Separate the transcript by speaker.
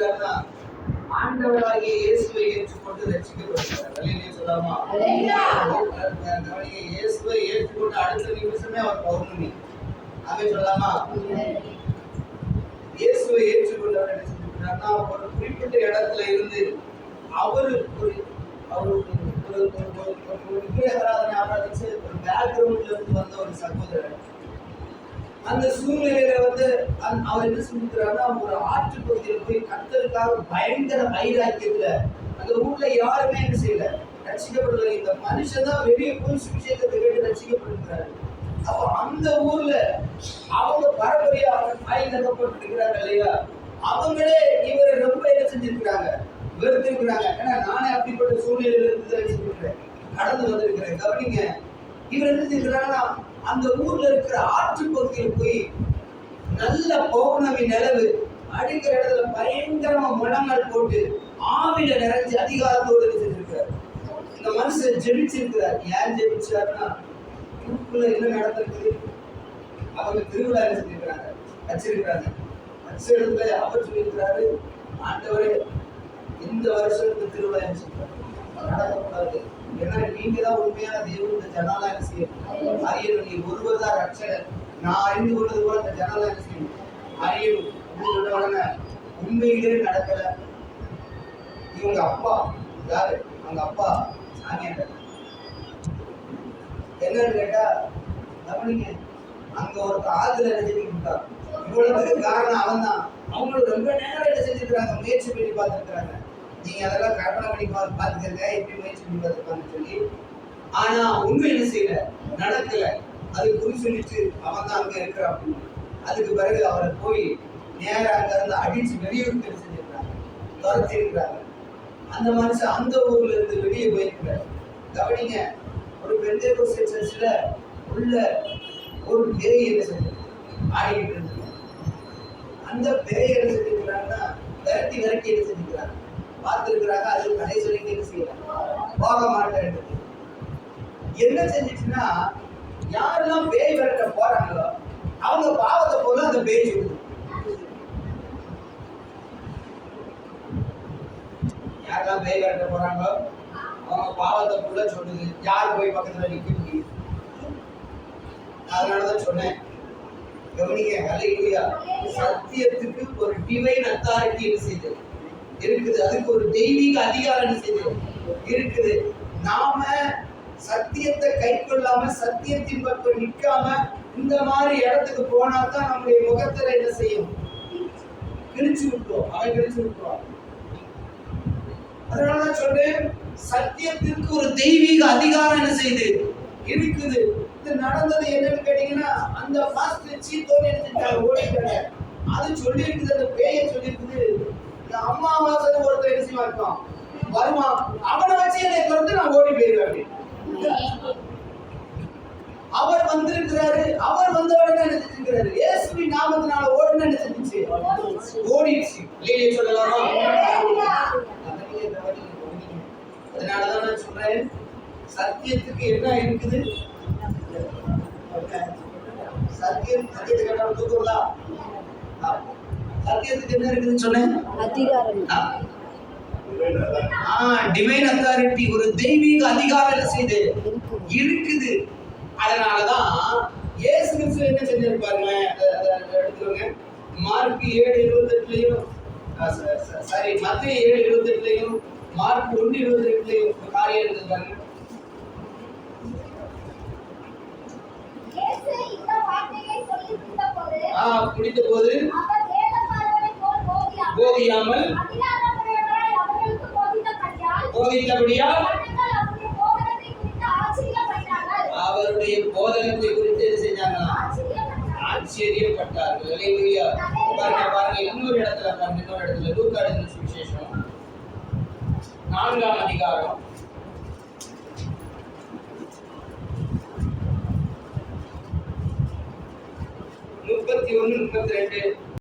Speaker 1: செஞ்சிருக்கிறாருன்னா ஆண்டவராகிய இயேசுவை ஏற்றுக்கொண்டு ரட்சிக்கப்படுகிறார் சொல்லாமா? இயேசுவை ஏற்றுக்கொண்டு அடுத்த நிமிஷமே அவர் பௌர்ணமி. அவன் சொல்லாமா? இயேசுவை ஏற்றுக்கொண்டவர் என்ன ஒரு குறிப்பிட்ட இடத்துல இருந்து அந்த சூழ்நிலையில வந்து அவர் என்ன செஞ்சிருக்கிறாருன்னா ஒரு ஆற்று பகுதியில் போய் கத்தருக்காக பயங்கர வைராக்கியத்துல அந்த ஊர்ல யாருமே என்ன செய்யல. ரட்சிக்கப்படல இந்த மனுஷன் தான் வெளியே போய் சுவிசேஷத்தை கேட்டு ரசிக்கப்படுகிறாரு அப்போ அந்த ஊர்ல அவங்க பரம்பரையா அவங்க தாய் தகப்பட்டிருக்கிறாங்க இல்லையா? அவங்களே இவரை ரொம்ப என்ன செஞ்சிருக்கிறாங்க? வெறுத்திருக்கிறாங்க. ஏன்னா நானே அப்படிப்பட்ட சூழ்நிலையில இருந்து தான் கடந்து வந்திருக்கிறேன். கவனிங்க இவர் என்ன செஞ்சாங்கன்னா அந்த ஊர்ல இருக்கிற ஆற்று பகுதியில் போய் நல்ல பௌர்ணமி நிலவு அடிக்கிற இடத்துல பயங்கரமா முழங்கால் போட்டு ஆவில நிறைஞ்சு அதிகாரத்தோடு செஞ்சிருக்கிறார் இந்த மனுஷன் ஜெபிச்சிருக்கிறார். ஏன் ஜெபிச்சார்னா ஊருக்குள்ள என்ன நடந்திருக்குது? அவங்க திருவிழா செஞ்சிருக்கிறாங்க? வச்சிருக்கிறாங்க. வச்ச இடத்துல அவர் சொல்லியிருக்கிறாரு ஆண்டவரே இந்த வருஷம் இந்த திருவிழா என்ன நீங்க தான் உண்மையான தேவன் இந்த ஜனாலா என்ன செய்யணும் அறியணும் நீ ஒருவர் தான் ரட்சகர். நான் அறிந்து கொள்வது போல இந்த ஜனாலா என்ன செய்யணும் அறியணும் சொன்ன உடனே உண்மையிலே நடக்கல. இவங்க அப்பா யாரு? அவங்க அப்பா சாமியார். என்னன்னு கேட்டா கவனிங்க அங்க ஒரு ஆத்துல என்ன செஞ்சுக்கிட்டான் இவ்வளவு காரணம் அவன் தான் அவங்களும் ரொம்ப நேரம் என்ன செஞ்சிருக்காங்க முயற்சி பண்ணி பார்த்துருக்காங்க நீங்க அதெல்லாம் கற்பனை பண்ணி பார்த்து பார்த்துக்கங்க எப்படி முயற்சி பண்ணி சொல்லி. ஆனா உண்மை என்ன செய்யல? நடக்கல. அது குறி சொல்லிட்டு அவன் தான் அங்க இருக்கிறான் அப்படின்னு. அதுக்கு பிறகு அவரை போய் நேரா அங்க இருந்து அடிச்சு வெளியூருக்கு என்ன அந்த மனுஷன் அந்த ஊர்ல இருந்து வெளியே போயிருக்கிறார். கவனிங்க ஒரு பெந்தேகோஸ்தே சர்ச்சில் உள்ள ஒரு பெரிய என்ன செஞ்சு ஆடிக்கிட்டு இருந்தாங்க அந்த பெரிய என்ன செஞ்சிருக்கிறாங்கன்னா விரட்டி விரட்டி என்ன செஞ்சுக்கிறாங்க பார்த்திருக்கிறாங்க அது கடைசி வரைக்கும் என்ன செய்யலாம் போக மாட்டேன் என்ன செஞ்சிச்சுன்னா யாரெல்லாம் பேய் விரட்ட போறாங்களோ அவங்க பாவத்தை போல அந்த பேய் சொல்லுது யாரெல்லாம் பேய் விரட்ட போறாங்களோ அவங்க பாவத்தை போல சொல்லுது. யார் போய் பக்கத்துல நிக்க முடியும்? அதனாலதான் சொன்னேன். கவனிங்க ஹalleluya சத்தியத்துக்கு ஒரு டிவைன் அத்தாரிட்டி செய்தது? செய்யுது இருக்குது. அதுக்கு ஒரு தெய்வீக அதிகாரம் செய்யும்? செய்யுது இருக்குது. நாம சத்தியத்தை கை கொள்ளாம சத்தியத்தின் பக்கம் நிக்காம இந்த மாதிரி இடத்துக்கு போனா தான் நம்முடைய முகத்துல என்ன செய்யும்? கிழிச்சு விட்டுரும். அவன் கிழிச்சு விட்டுருவான். அதனாலதான் சொல்றேன் சத்தியத்திற்கு ஒரு தெய்வீக அதிகாரம் என்ன செய்யுது? இருக்குது. இது நடந்தது என்னன்னு கேட்டீங்கன்னா அந்த மாஸ்டர் சீத்தோடு என்ன செஞ்சாங்க? ஓடிட்டாங்க அது சொல்லியிருக்குது அந்த பேய சொல்லியிருக்குது. செய்வா இருப்பான் வருவான் அவனை வச்சு என்னை தொடர்ந்து நான் ஓடி போயிருவேன். அவர் வந்திருக்கிறாரு. அவர் வந்த உடனே என்ன செஞ்சிருக்கிறாரு? இயேசுவின் நாமத்தினால ஓடுன செஞ்சுச்சு? ஓடிடுச்சு. இல்லையே சொல்லலாமா? அதனாலதான் நான் சொல்றேன் சத்தியத்துக்கு என்ன இருக்குது? சத்தியம் சத்தியத்துக்கு என்ன தூக்குறதா சத்தியத்துக்கு என்ன இருக்குதுன்னு சொன்னேன்?
Speaker 2: அதிகாரம்.
Speaker 1: டிவைன் அத்தாரிட்டி ஒரு தெய்வீக அதிகாரம் என்ன செய்யுது
Speaker 2: இருக்குது.
Speaker 1: இருக்குது அதனாலதான் இயேசு கிறிஸ்து என்ன செஞ்சிருப்பாருங்க எடுத்துக்கோங்க. மார்க் ஏழு இருபத்தெட்டுலையும் சாரி மத்திய ஏழு இருபத்தெட்டுலையும் மார்க் ஒன்று இருபத்தி எட்டுலையும் காரியம் ஆ குடித்த போது
Speaker 3: போதியாமல், போதித்தபடியால், அவருடைய
Speaker 1: போதனத்தை குறித்து என்ன செஞ்சாங்களா
Speaker 3: ஆச்சரியப்பட்டார்கள்.
Speaker 1: பாருங்க பாருங்க இன்னொரு இடத்துல பாருங்க இன்னொரு இடத்துல. லூக்கா எழுதின சுவிசேஷம். நான்காம் அதிகாரம். முப்பத்தி ஒண்ணு முப்பத்தி ரெண்டு.